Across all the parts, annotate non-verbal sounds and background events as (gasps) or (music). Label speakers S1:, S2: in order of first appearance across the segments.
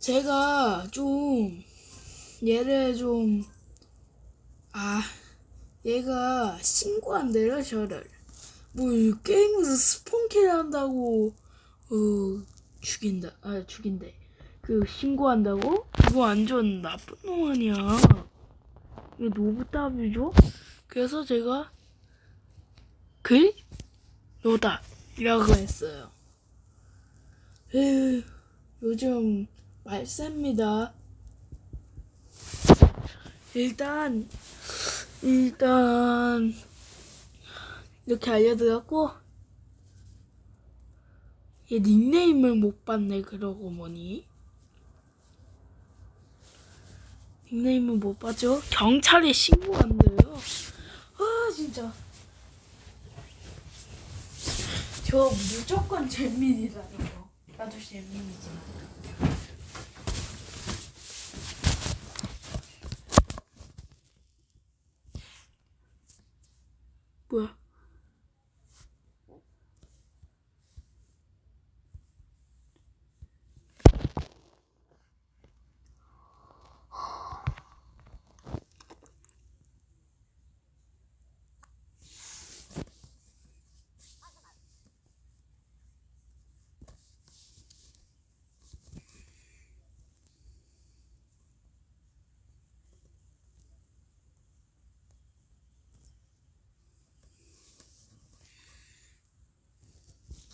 S1: 제가 좀 얘를 좀 아, 얘가 신고한대요, 저를. 뭐, 이 게임에서 스폰킬 한다고, 어, 죽인다, 아, 죽인대. 그, 신고한다고? 그거 완전 나쁜 놈 아니야. 이거 노부답이죠? 그래서 제가, 글? 노다. 이라고 했어요. 에휴, 요즘 말셉니다. 일단 일단 이렇게 알려드렸고 얘 닉네임을 못 봤네 그러고 보니 닉네임을 못 봤죠? 경찰에 신고한대요. 아 진짜 저 무조건 잼민이라요. 나도 잼민이지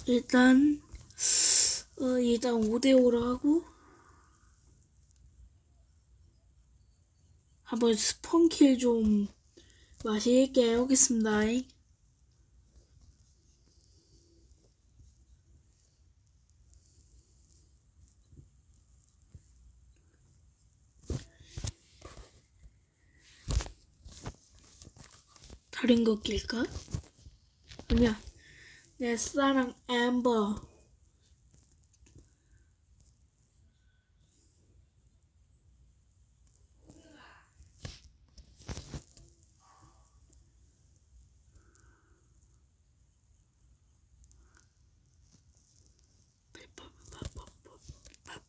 S1: 일단 어 일단 5대5로 하고 한번 스폰킬 좀 맛있게 해보겠습니다. 다른 거 낄까? 아니야. 내 사랑 엠버.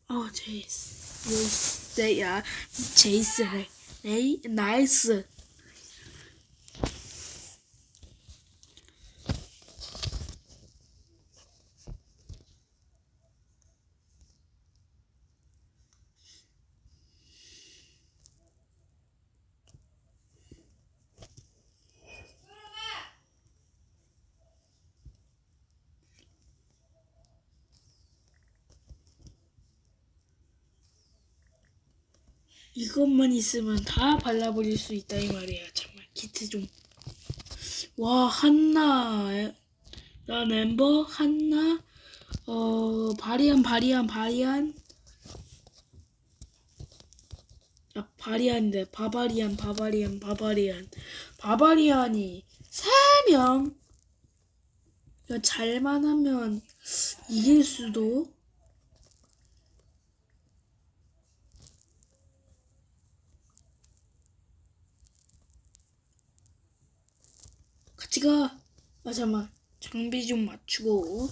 S1: 어, 제이스. 제이스. 이것만 있으면 다 발라버릴 수 있다 이 말이야. 정말 키트 좀. 와 한나, 난 엠버 한나, 어 바리안 바리안 바리안. 야 바리안인데 바바리안 바바리안 바바리안 바바리안이 세 명. 이거 잘만 하면 이길 수도. 같이 가. 아, 잠깐만. 장비 좀 맞추고.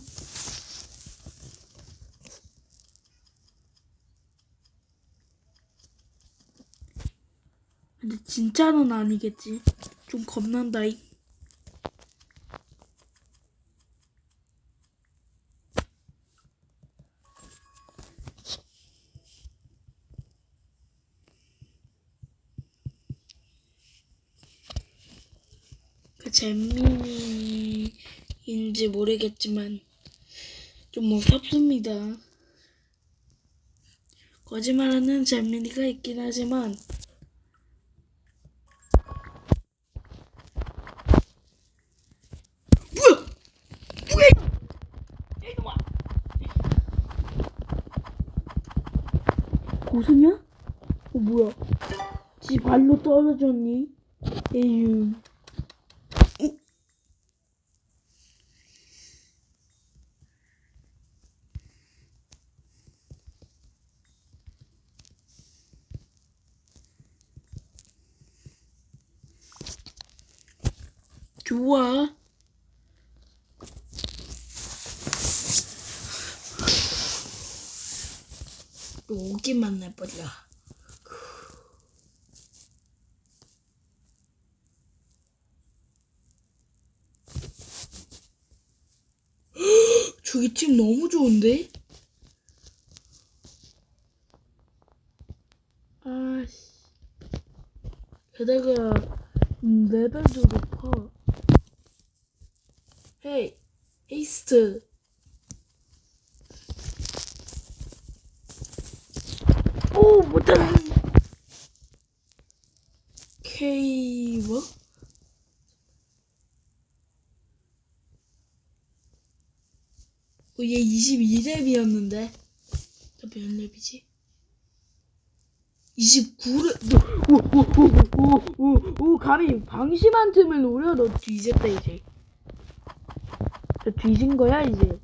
S1: 근데 진짜는 아니겠지. 좀 겁난다잉. 그 잼민이인지 모르겠지만 좀 무섭습니다. 거짓말하는 잼민이가 있긴 하지만 뭐야? 뭐야? 이거? 야, 이놈아! 고수냐? 어 뭐야? 지 발로 떨어졌니? 에휴. 또 오기만 해버려. 저기 팀 너무 좋은데? 아씨. 게다가 음, 레벨도 높아. 헤이, 에이스트. 오, 못다. K 뭐? 어, 얘 22렙이었는데. 나몇 렙이지? 29렙. 오, 오, 오, 오, 오, 오, 감히 방심한 틈을 노려. 너 뒤졌다, 이제. 너 뒤진 거야, 이제.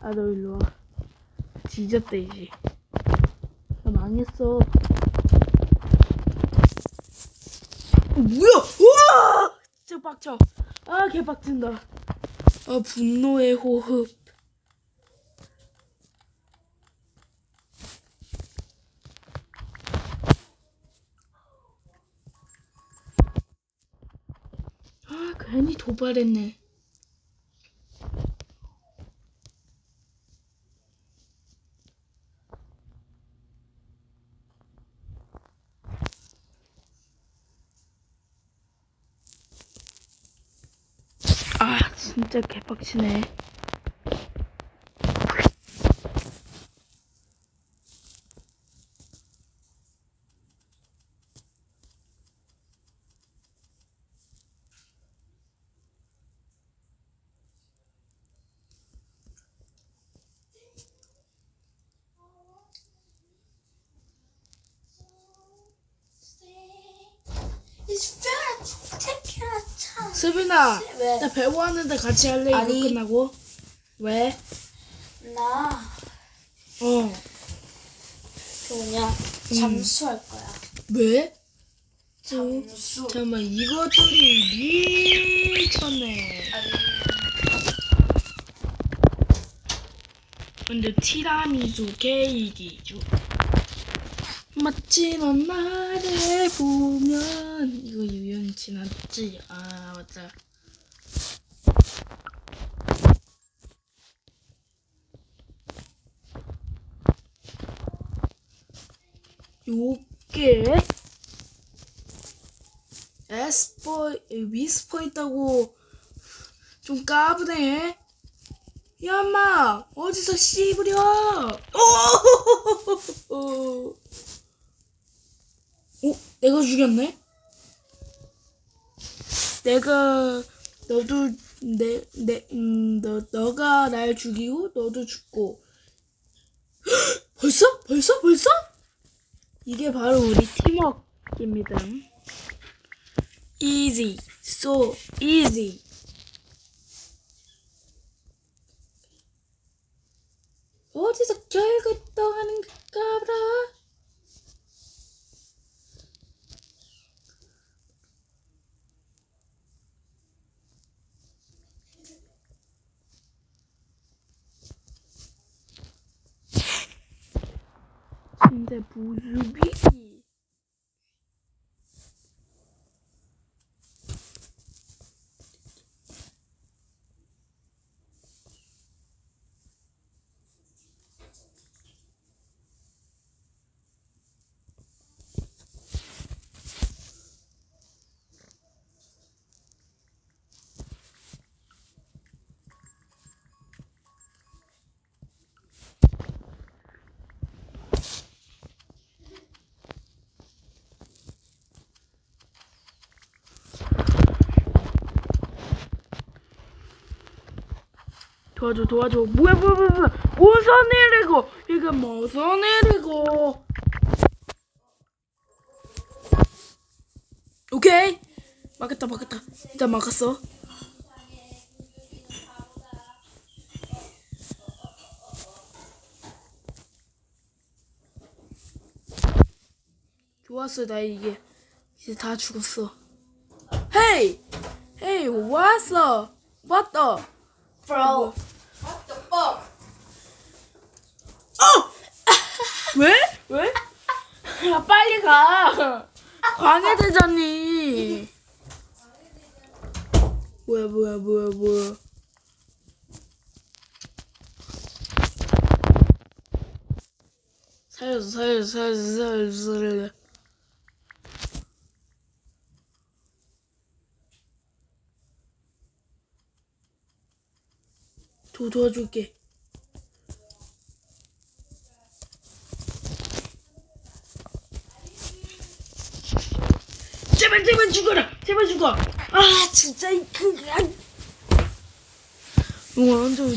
S1: 아, 너 일로 와. 뒤졌다, 이제. 나 망했어. 어, 뭐야? 우와! 진짜 빡쳐. 아, 개 빡친다. 아, 분노의 호흡. 아, 괜히 도발했네. 아, 진짜 개빡치네.
S2: It's fat. Take your time.
S1: 수빈아,
S2: 왜?
S1: 나 배우하는데 같이 할래? 이거
S2: 아니.
S1: 끝나고? 왜?
S2: 나
S1: 어.
S2: 그 뭐냐 잠수할 거야.
S1: 왜?
S2: 잠수.
S1: 잠깐만, 이것들이 미쳤네. 근데 티라미수 케이크죠. 넌 나를 보면 유연치 않지? 아 맞다. 요게 에스퍼 위스퍼 있다고 좀 까부네. 야, 엄마, 어디서 씨부려? 오! 오, (laughs) 내가 죽였네? 내가, 너도, 내, 내, 음, 너, 너가 날 죽이고, 너도 죽고. 헉! (gasps) 벌써? 벌써? 벌써? 이게 바로 우리 팀워크입니다. Easy, so easy. 어디서 결국 또 하는 걸까라? 근데 무수비 도와줘 도와줘. 뭐야 뭐야 뭐야 뭐야. 무슨 일이고. 이게 무슨 일이고. 오케이. 막았다 막았다. 일단 막았어. 좋았어 나 이게. 이제 다 죽었어. 헤이! 헤이 왔어. 왔다.
S2: Bro. The fuck?
S1: 왜? 야 빨리 가. 광해대장님. 뭐야 뭐야 뭐야 뭐야. 살려줘 살려줘 살려줘 살려줘 살려줘. 도 도와줄게. 제발 제발 죽어라. 제발 죽어. 아 진짜 이그 그냥 뭐 완전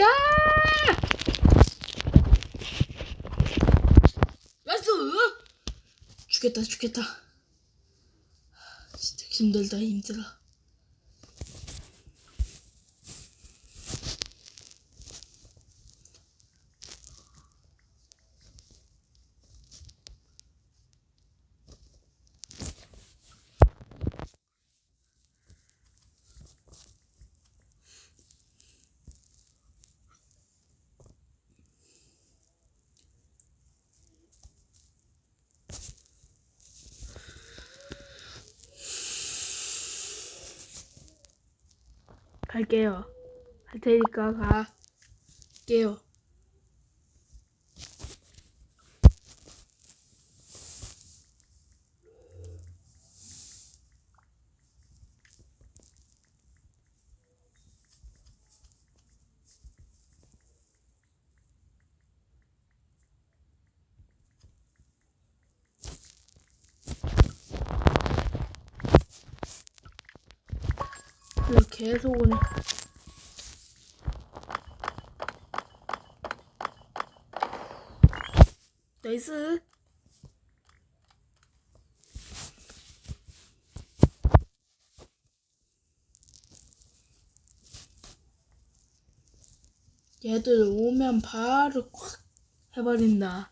S1: 야! 나이스! 죽겠다 죽겠다. 진짜 힘들다 힘들어 갈게요. 할 테니까 갈게요. 왜 계속. 나이스. 얘들 오면 바로 콱 해버린다.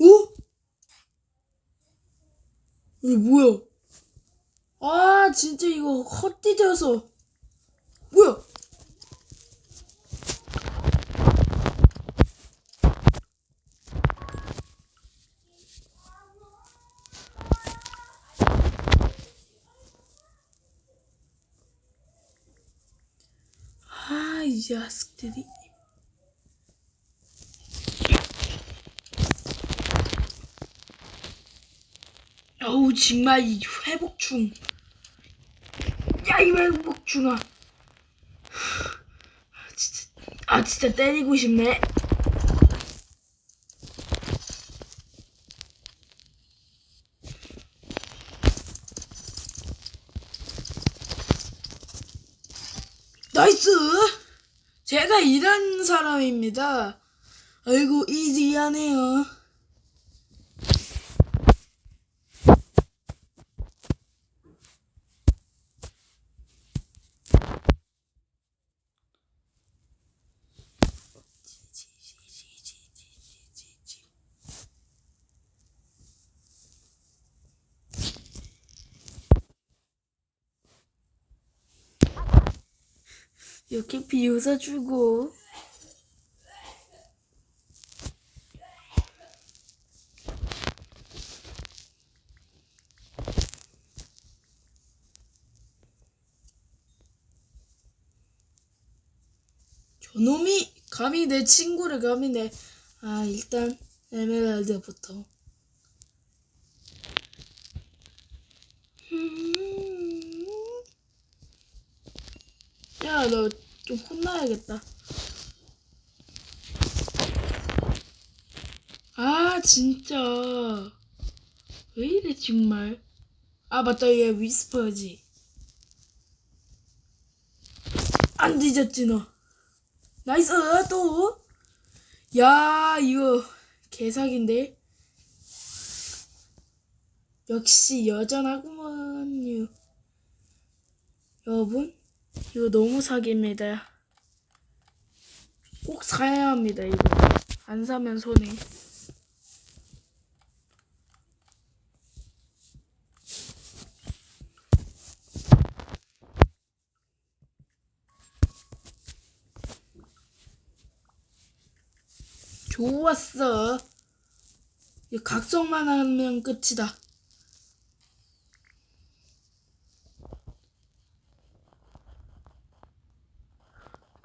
S1: 어? 이게 뭐야? 아 진짜 이거 헛디뎌서 뭐야? 아, 이 자식들이. 어우 정말 이 회복충. 야 이 회복충아. 아 진짜 아 진짜 때리고 싶네. 나이스! 제가 이런 사람입니다. 아이고 이지하네요 이렇게 비웃어주고. 저놈이 감히 내 친구를 감히 내 아 일단 에메랄드부터 음. 야, 너 좀 혼나야겠다. 아, 진짜. 왜 이래, 정말. 아, 맞다. 얘 위스퍼지. 안 뒤졌지, 너. 나이스, 또. 야, 이거. 개사기인데 역시 여전하구먼요 여러분 이거 너무 사기입니다. 꼭 사야 합니다 이거. 안 사면 손해. 좋았어. 이 각성만 하면 끝이다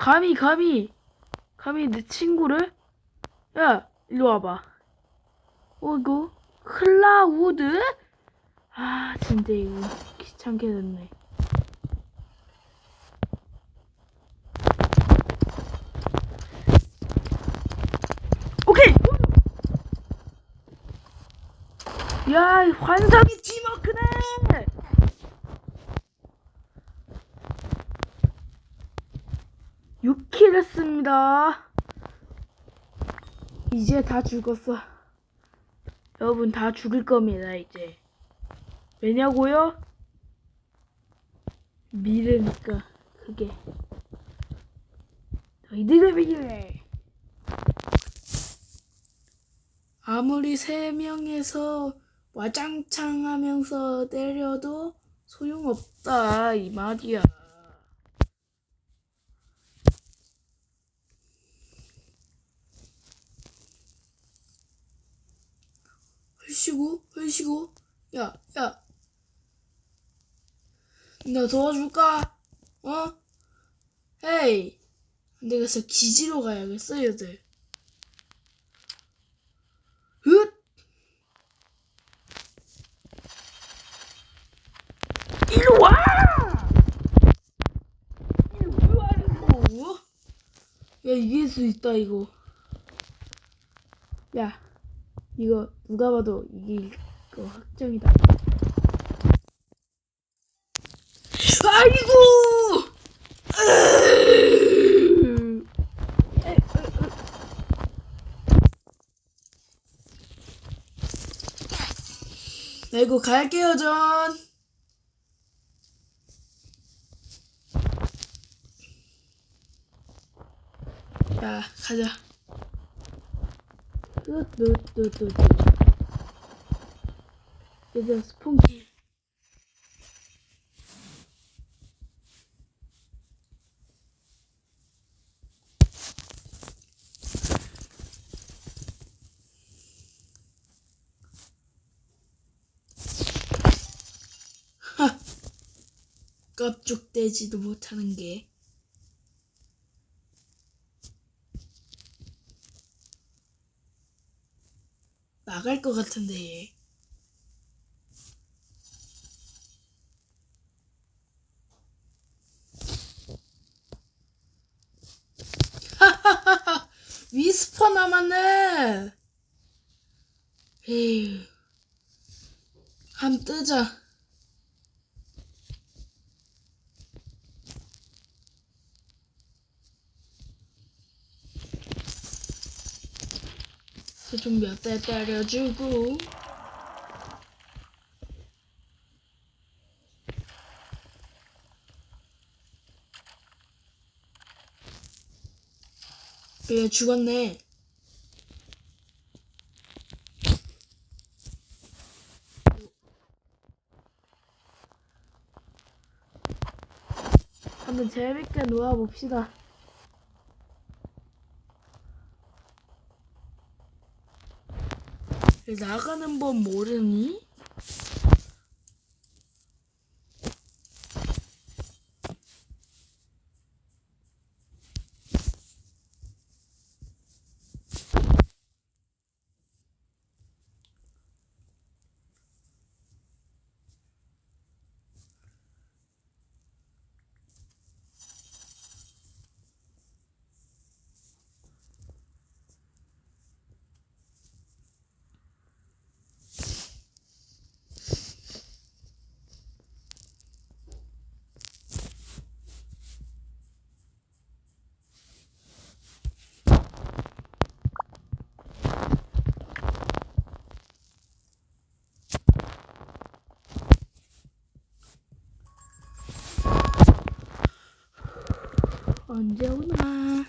S1: 감히 감히. 감히 내 친구를? 야 일로 와봐. 어 이거 클라우드? 아 진짜 이거 귀찮게 됐네. 오케이! 야 환상의 팀워크네 육킬 했습니다. 이제 다 죽었어. 여러분 다 죽을 겁니다, 이제. 왜냐고요? 미래니까, 그게. 너희들의 미래! 아무리 세 명에서 와장창 하면서 때려도 소용없다, 이 말이야. 헐시고 헐시고. 야 야. 나 도와줄까? 어? 헤이. 안 되겠어 기지로 가야겠어 얘들. 흑 이리 와! 이리 와라고 야 이길 수 있다 이거. 야 이거 누가 봐도 이길 거 확정이다. 아이고! 이거 갈게요 전. 자 가자. 뚜뚜뚜뚜뚜. 스폰키 하! 껍죽대지도 못하는 게 나갈 것 같은데 얘. 위스퍼 남았네. 에휴. 한 뜨자. 좀몇대 때려주고. 얘 죽었네. 한번 재밌게 놀아봅시다. 나가는 법 모르니? Hoşçakalın.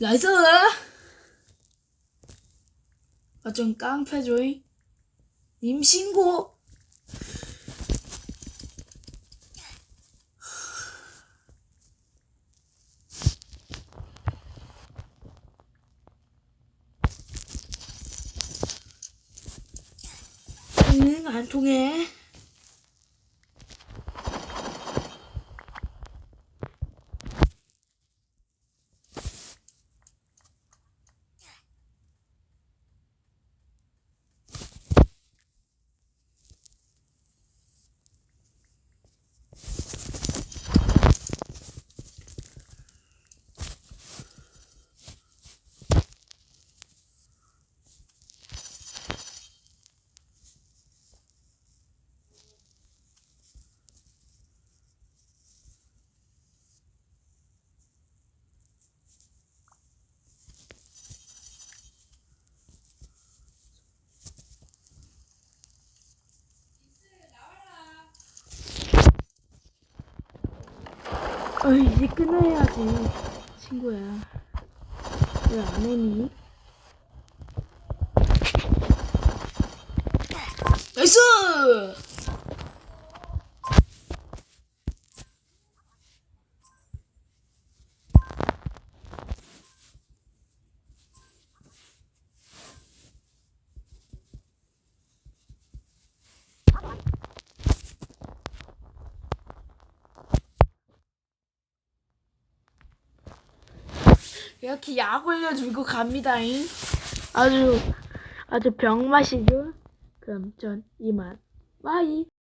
S1: 나이스! 아, 좀 깡패조이. 님 신고! 응, 안 통해. 어, 이제 끊어야지, 친구야. 왜안 오니? 나이스! 이렇게 약 올려주고 갑니다잉. 아주, 아주 병맛이죠? 그럼 전 이만. 바이.